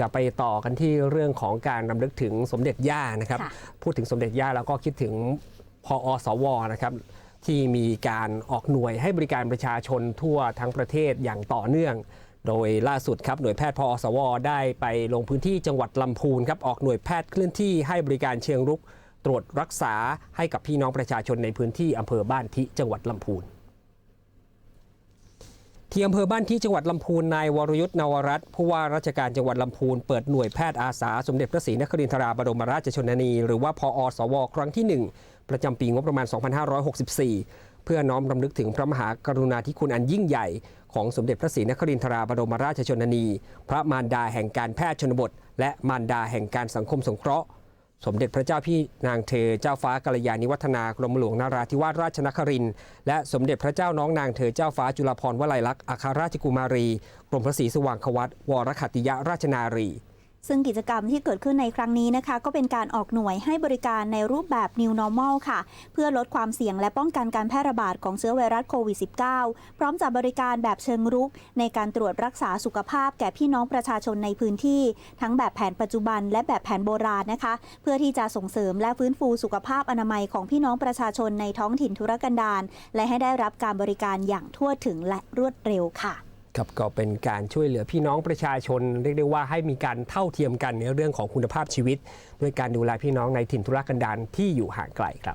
จะไปต่อกันที่เรื่องของการรำลึกถึงสมเด็จย่านะครับค่ะพูดถึงสมเด็จย่าแล้วก็คิดถึงพออสวนะครับที่มีการออกหน่วยให้บริการประชาชนทั่วทั้งประเทศอย่างต่อเนื่อง โดยล่าสุดครับหน่วยแพทย์พออสว ได้ไปลงพื้นที่จังหวัดลำพูนครับออกหน่วยแพทย์เคลื่อนที่ให้บริการเชิงรุก ตรวจรักษาให้กับพี่น้องประชาชนในพื้นที่อำเภอบ้านทิจังหวัดลำพูน ที่อำเภอบ้านที่จังหวัดลำพูนนายวรยุทธ์นวรัตน์ผู้ว่าราชการจังหวัดลำพูนเปิดหน่วยแพทย์อาสา สมเด็จพระศรีนครินทราบรมราชชนนี หรือว่าพออสว ครั้งที่ 1 ประจำปีงบประมาณ 2564 เพื่อน้อมรำลึกถึงพระมหากรุณาธิคุณอันยิ่งใหญ่ ของสมเด็จพระศรีนครินทราบรมราชชนนี พระมารดาแห่งการแพทย์ชนบท และมารดาแห่งการสังคมสงเคราะห์ สมเด็จพระเจ้าพี่นางเธอเจ้าฟ้ากัลยาณิวัฒนากรมหลวงนาราธิวาสราชนครินทร์และสมเด็จพระเจ้าน้องนางเธอเจ้าฟ้าจุฬาภรณ์วลัยลักษณ์อัครราชกุมารี กรมพระศรีสว่างควัตวรขัตติยราชนารี ซึ่งกิจกรรมที่เกิดขึ้นในครั้งนี้นะคะ ก็เป็นการออกหน่วยให้บริการในรูปแบบ New Normal ค่ะ เพื่อลดความเสี่ยงและป้องกันการแพร่ระบาดของเชื้อไวรัสโควิด -19 พร้อมจะบริการแบบเชิงรุก ในการตรวจรักษาสุขภาพแก่พี่น้องประชาชนในพื้นที่ ทั้งแบบแผนปัจจุบันและแบบแผนโบราณนะคะ เพื่อที่จะส่งเสริมและฟื้นฟูสุขภาพอนามัยของพี่น้องประชาชนในท้องถิ่นธุรกันดารและให้ได้รับการบริการอย่างทั่วถึงและรวดเร็วค่ะ ครับก็เป็นการช่วยเหลือพี่น้องประชาชน เรียกได้ว่าให้มีการเท่าเทียมกันในเรื่องของคุณภาพชีวิต ด้วยการดูแลพี่น้องในถิ่นทุรกันดารที่อยู่ห่างไกลครับ